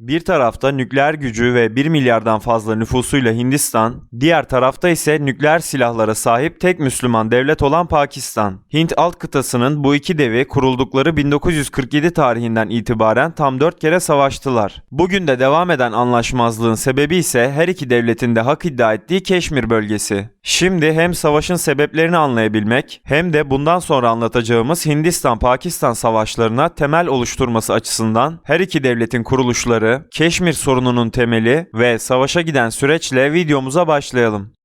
Bir tarafta nükleer gücü ve 1 milyardan fazla nüfusuyla Hindistan, diğer tarafta ise nükleer silahlara sahip tek Müslüman devlet olan Pakistan. Hint alt kıtasının bu iki devi kuruldukları 1947 tarihinden itibaren tam 4 kere savaştılar. Bugün de devam eden anlaşmazlığın sebebi ise her iki devletin de hak iddia ettiği Keşmir bölgesi. Şimdi hem savaşın sebeplerini anlayabilmek hem de bundan sonra anlatacağımız Hindistan-Pakistan savaşlarına temel oluşturması açısından her iki devletin kuruluşları, Keşmir sorununun temeli ve savaşa giden süreçle videomuza başlayalım.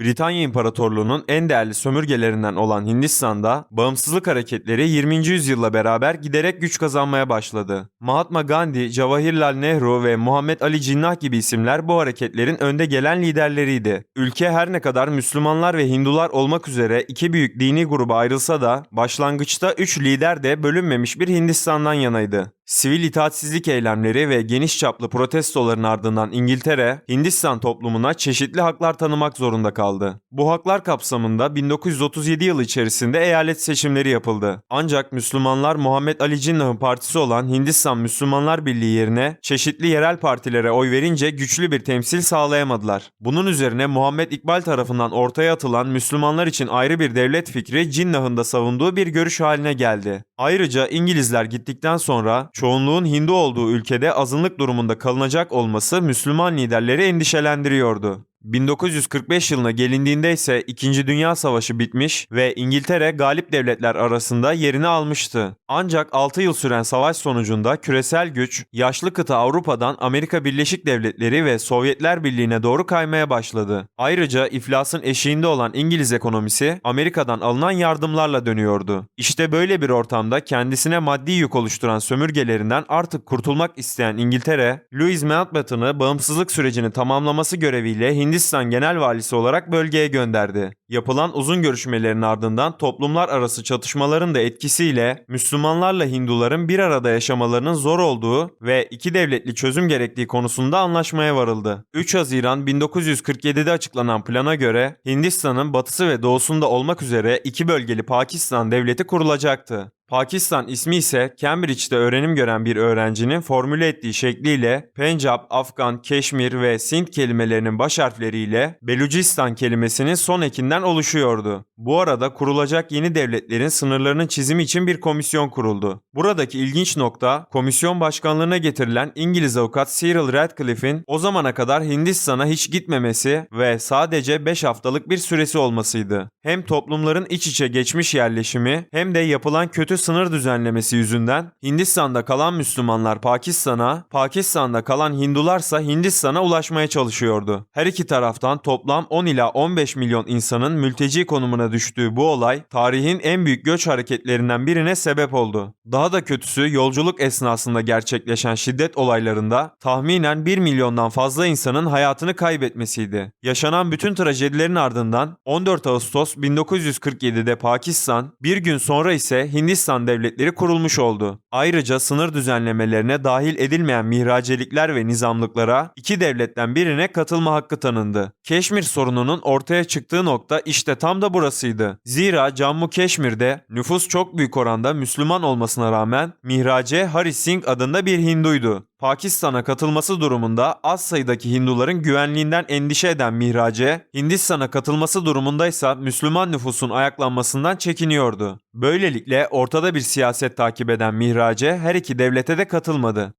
Britanya İmparatorluğu'nun en değerli sömürgelerinden olan Hindistan'da bağımsızlık hareketleri 20. yüzyılla beraber giderek güç kazanmaya başladı. Mahatma Gandhi, Jawaharlal Nehru ve Muhammed Ali Cinnah gibi isimler bu hareketlerin önde gelen liderleriydi. Ülke her ne kadar Müslümanlar ve Hindular olmak üzere iki büyük dini gruba ayrılsa da başlangıçta üç lider de bölünmemiş bir Hindistan'dan yanaydı. Sivil itaatsizlik eylemleri ve geniş çaplı protestoların ardından İngiltere, Hindistan toplumuna çeşitli haklar tanımak zorunda kaldı. Bu haklar kapsamında 1937 yılı içerisinde eyalet seçimleri yapıldı. Ancak Müslümanlar Muhammed Ali Cinnah'ın partisi olan Hindistan Müslümanlar Birliği yerine çeşitli yerel partilere oy verince güçlü bir temsil sağlayamadılar. Bunun üzerine Muhammed İkbal tarafından ortaya atılan Müslümanlar için ayrı bir devlet fikri Cinnah'ın da savunduğu bir görüş haline geldi. Ayrıca İngilizler gittikten sonra çoğunluğun Hindu olduğu ülkede azınlık durumunda kalınacak olması Müslüman liderleri endişelendiriyordu. 1945 yılına gelindiğinde ise 2. Dünya Savaşı bitmiş ve İngiltere galip devletler arasında yerini almıştı. Ancak 6 yıl süren savaş sonucunda küresel güç yaşlı kıta Avrupa'dan Amerika Birleşik Devletleri ve Sovyetler Birliği'ne doğru kaymaya başladı. Ayrıca iflasın eşiğinde olan İngiliz ekonomisi Amerika'dan alınan yardımlarla dönüyordu. İşte böyle bir ortamda kendisine maddi yük oluşturan sömürgelerinden artık kurtulmak isteyen İngiltere, Louis Mountbatten'ı bağımsızlık sürecini tamamlaması göreviyle Hindistan Genel Valisi olarak bölgeye gönderdi. Yapılan uzun görüşmelerin ardından toplumlar arası çatışmaların da etkisiyle Müslümanlarla Hinduların bir arada yaşamalarının zor olduğu ve iki devletli çözüm gerektiği konusunda anlaşmaya varıldı. 3 Haziran 1947'de açıklanan plana göre Hindistan'ın batısı ve doğusunda olmak üzere iki bölgeli Pakistan devleti kurulacaktı. Pakistan ismi ise Cambridge'de öğrenim gören bir öğrencinin formüle ettiği şekliyle Pencap, Afgan, Keşmir ve Sint kelimelerinin baş harfleriyle Belucistan kelimesinin son ekinden oluşuyordu. Bu arada kurulacak yeni devletlerin sınırlarının çizimi için bir komisyon kuruldu. Buradaki ilginç nokta komisyon başkanlığına getirilen İngiliz avukat Cyril Radcliffe'in o zamana kadar Hindistan'a hiç gitmemesi ve sadece 5 haftalık bir süresi olmasıydı. Hem toplumların iç içe geçmiş yerleşimi hem de yapılan kötü sınır düzenlemesi yüzünden Hindistan'da kalan Müslümanlar Pakistan'a, Pakistan'da kalan Hindularsa Hindistan'a ulaşmaya çalışıyordu. Her iki taraftan toplam 10 ila 15 milyon insanın mülteci konumuna düştüğü bu olay tarihin en büyük göç hareketlerinden birine sebep oldu. Daha da kötüsü yolculuk esnasında gerçekleşen şiddet olaylarında tahminen 1 milyondan fazla insanın hayatını kaybetmesiydi. Yaşanan bütün trajedilerin ardından 14 Ağustos 1947'de Pakistan, bir gün sonra ise Hindistan devletleri kurulmuş oldu. Ayrıca sınır düzenlemelerine dahil edilmeyen mihracelikler ve nizamlıklara iki devletten birine katılma hakkı tanındı. Keşmir sorununun ortaya çıktığı nokta işte tam da burasıydı. Zira Cammu Keşmir'de nüfus çok büyük oranda Müslüman olmasına rağmen Mihrace Hari Singh adında bir Hinduydu. Pakistan'a katılması durumunda az sayıdaki Hinduların güvenliğinden endişe eden Mihrace, Hindistan'a katılması durumundaysa Müslüman nüfusun ayaklanmasından çekiniyordu. Böylelikle ortada bir siyaset takip eden Mihrace her iki devlete de katılmadı.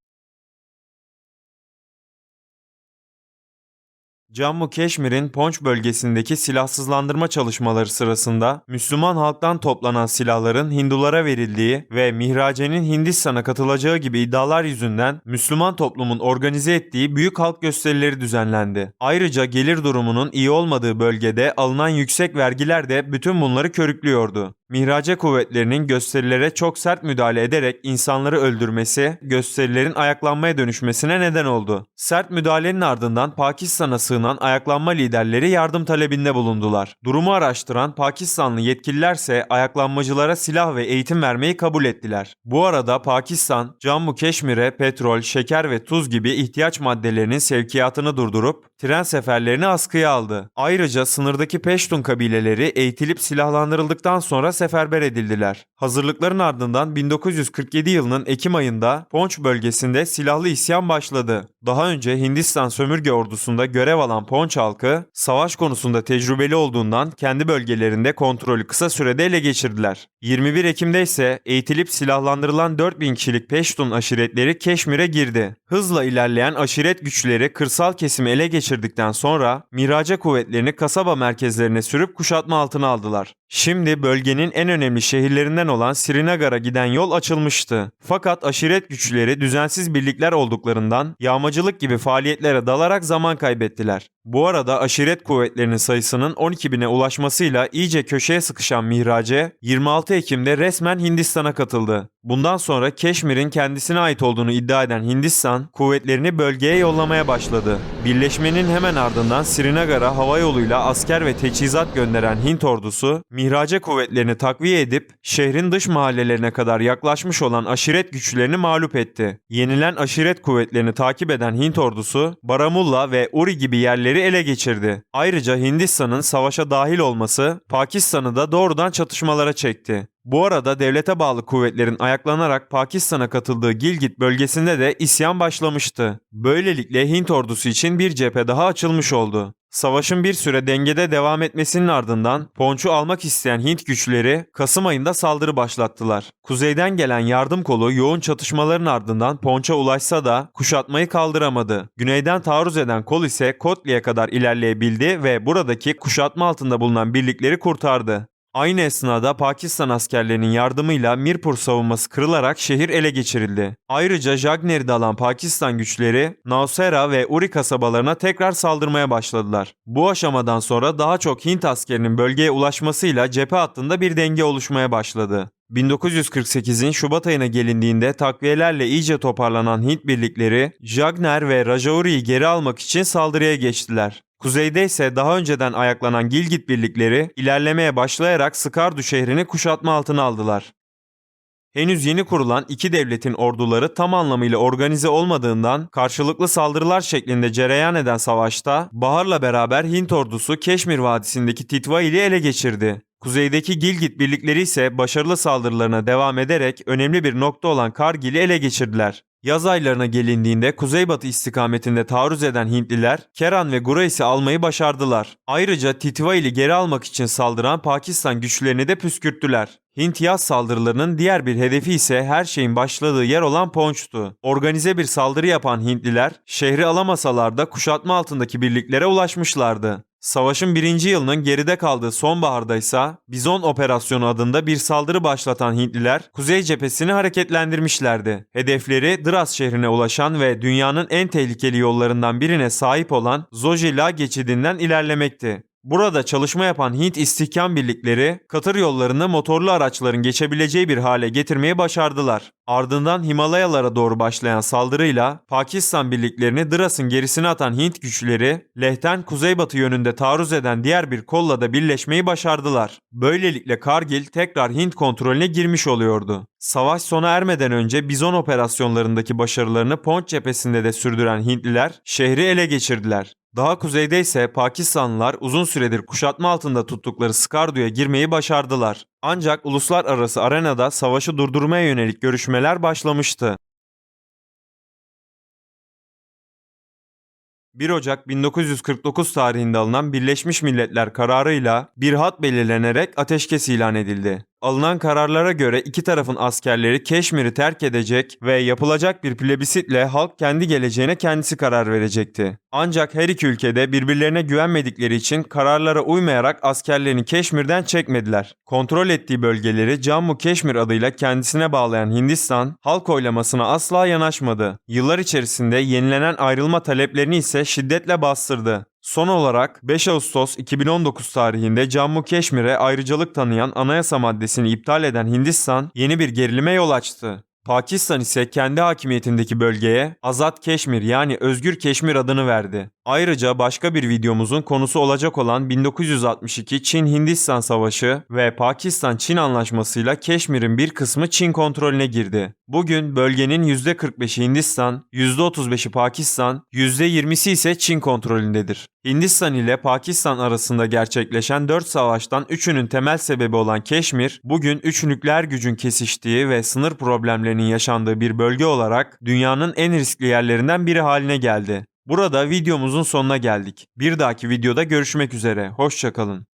Cammu Keşmir'in Ponç bölgesindeki silahsızlandırma çalışmaları sırasında Müslüman halktan toplanan silahların Hindulara verildiği ve Mihrace'nin Hindistan'a katılacağı gibi iddialar yüzünden Müslüman toplumun organize ettiği büyük halk gösterileri düzenlendi. Ayrıca gelir durumunun iyi olmadığı bölgede alınan yüksek vergiler de bütün bunları körüklüyordu. Mihrace kuvvetlerinin gösterilere çok sert müdahale ederek insanları öldürmesi, gösterilerin ayaklanmaya dönüşmesine neden oldu. Sert müdahalenin ardından Pakistan'a sığınan ayaklanma liderleri yardım talebinde bulundular. Durumu araştıran Pakistanlı yetkililerse ayaklanmacılara silah ve eğitim vermeyi kabul ettiler. Bu arada Pakistan, Cammu Keşmir'e petrol, şeker ve tuz gibi ihtiyaç maddelerinin sevkiyatını durdurup tren seferlerini askıya aldı. Ayrıca sınırdaki Peştun kabileleri eğitilip silahlandırıldıktan sonra seferber edildiler. Hazırlıkların ardından 1947 yılının Ekim ayında Ponç bölgesinde silahlı isyan başladı. Daha önce Hindistan sömürge ordusunda görev alan Ponç halkı savaş konusunda tecrübeli olduğundan kendi bölgelerinde kontrolü kısa sürede ele geçirdiler. 21 Ekim'de ise eğitilip silahlandırılan 4000 kişilik Peştun aşiretleri Keşmir'e girdi. Hızla ilerleyen aşiret güçleri kırsal kesimi ele geçirdikten sonra Miraca kuvvetlerini kasaba merkezlerine sürüp kuşatma altına aldılar. Şimdi bölgenin en önemli şehirlerinden olan Srinagar'a giden yol açılmıştı. Fakat aşiret güçleri düzensiz birlikler olduklarından yağmacılık gibi faaliyetlere dalarak zaman kaybettiler. Bu arada aşiret kuvvetlerinin sayısının 12 bine ulaşmasıyla iyice köşeye sıkışan Mihrace 26 Ekim'de resmen Hindistan'a katıldı. Bundan sonra Keşmir'in kendisine ait olduğunu iddia eden Hindistan kuvvetlerini bölgeye yollamaya başladı. Birleşmenin hemen ardından Srinagar'a hava yoluyla asker ve teçhizat gönderen Hint ordusu Mihrace kuvvetlerini takviye edip şehrin dış mahallelerine kadar yaklaşmış olan aşiret güçlerini mağlup etti. Yenilen aşiret kuvvetlerini takip eden Hint ordusu Baramulla ve Uri gibi yerleri ele geçirdi. Ayrıca Hindistan'ın savaşa dahil olması Pakistan'ı da doğrudan çatışmalara çekti. Bu arada devlete bağlı kuvvetlerin ayaklanarak Pakistan'a katıldığı Gilgit bölgesinde de isyan başlamıştı. Böylelikle Hint ordusu için bir cephe daha açılmış oldu. Savaşın bir süre dengede devam etmesinin ardından Ponç'u almak isteyen Hint güçleri Kasım ayında saldırı başlattılar. Kuzeyden gelen yardım kolu yoğun çatışmaların ardından Ponç'a ulaşsa da kuşatmayı kaldıramadı. Güneyden taarruz eden kol ise Kotli'ye kadar ilerleyebildi ve buradaki kuşatma altında bulunan birlikleri kurtardı. Aynı esnada Pakistan askerlerinin yardımıyla Mirpur savunması kırılarak şehir ele geçirildi. Ayrıca Jagner'i alan Pakistan güçleri Navsera ve Uri kasabalarına tekrar saldırmaya başladılar. Bu aşamadan sonra daha çok Hint askerinin bölgeye ulaşmasıyla cephe hattında bir denge oluşmaya başladı. 1948'in Şubat ayına gelindiğinde takviyelerle iyice toparlanan Hint birlikleri Jagner ve Rajouri'yi geri almak için saldırıya geçtiler. Kuzeyde ise daha önceden ayaklanan Gilgit birlikleri ilerlemeye başlayarak Skardu şehrini kuşatma altına aldılar. Henüz yeni kurulan iki devletin orduları tam anlamıyla organize olmadığından karşılıklı saldırılar şeklinde cereyan eden savaşta Bahar'la beraber Hint ordusu Keşmir Vadisi'ndeki Titva ili ele geçirdi. Kuzeydeki Gilgit birlikleri ise başarılı saldırılarına devam ederek önemli bir nokta olan Kargil'i ele geçirdiler. Yaz aylarına gelindiğinde kuzeybatı istikametinde taarruz eden Hintliler Keran ve Gurais'i almayı başardılar. Ayrıca Titvail'i geri almak için saldıran Pakistan güçlerini de püskürttüler. Hint yaz saldırılarının diğer bir hedefi ise her şeyin başladığı yer olan Ponç'tu. Organize bir saldırı yapan Hintliler şehri alamasalar da kuşatma altındaki birliklere ulaşmışlardı. Savaşın birinci yılının geride kaldığı sonbaharda ise Bizon Operasyonu adında bir saldırı başlatan Hintliler kuzey cephesini hareketlendirmişlerdi. Hedefleri Dras şehrine ulaşan ve dünyanın en tehlikeli yollarından birine sahip olan Zojila geçidinden ilerlemekti. Burada çalışma yapan Hint istihkam birlikleri katır yollarını motorlu araçların geçebileceği bir hale getirmeyi başardılar. Ardından Himalayalara doğru başlayan saldırıyla Pakistan birliklerini Dras'ın gerisine atan Hint güçleri Leh'ten kuzeybatı yönünde taarruz eden diğer bir kolla da birleşmeyi başardılar. Böylelikle Kargil tekrar Hint kontrolüne girmiş oluyordu. Savaş sona ermeden önce Bizon operasyonlarındaki başarılarını Pont cephesinde de sürdüren Hintliler şehri ele geçirdiler. Daha kuzeyde ise Pakistanlılar uzun süredir kuşatma altında tuttukları Skardu'ya girmeyi başardılar. Ancak uluslararası arenada savaşı durdurmaya yönelik görüşmeler başlamıştı. 1 Ocak 1949 tarihinde alınan Birleşmiş Milletler kararıyla bir hat belirlenerek ateşkes ilan edildi. Alınan kararlara göre iki tarafın askerleri Keşmir'i terk edecek ve yapılacak bir plebisitle halk kendi geleceğine kendisi karar verecekti. Ancak her iki ülkede birbirlerine güvenmedikleri için kararlara uymayarak askerlerini Keşmir'den çekmediler. Kontrol ettiği bölgeleri Cammu Keşmir adıyla kendisine bağlayan Hindistan halk oylamasına asla yanaşmadı. Yıllar içerisinde yenilenen ayrılma taleplerini ise şiddetle bastırdı. Son olarak 5 Ağustos 2019 tarihinde Cammu Keşmir'e ayrıcalık tanıyan anayasa maddesini iptal eden Hindistan yeni bir gerilime yol açtı. Pakistan ise kendi hakimiyetindeki bölgeye Azat Keşmir yani Özgür Keşmir adını verdi. Ayrıca başka bir videomuzun konusu olacak olan 1962 Çin-Hindistan Savaşı ve Pakistan-Çin anlaşmasıyla Keşmir'in bir kısmı Çin kontrolüne girdi. Bugün bölgenin %45'i Hindistan, %35'i Pakistan, %20'si ise Çin kontrolündedir. Hindistan ile Pakistan arasında gerçekleşen 4 savaştan 3'ünün temel sebebi olan Keşmir, bugün 3 nükleer gücün kesiştiği ve sınır problemlerinin yaşandığı bir bölge olarak dünyanın en riskli yerlerinden biri haline geldi. Burada videomuzun sonuna geldik. Bir dahaki videoda görüşmek üzere. Hoşçakalın.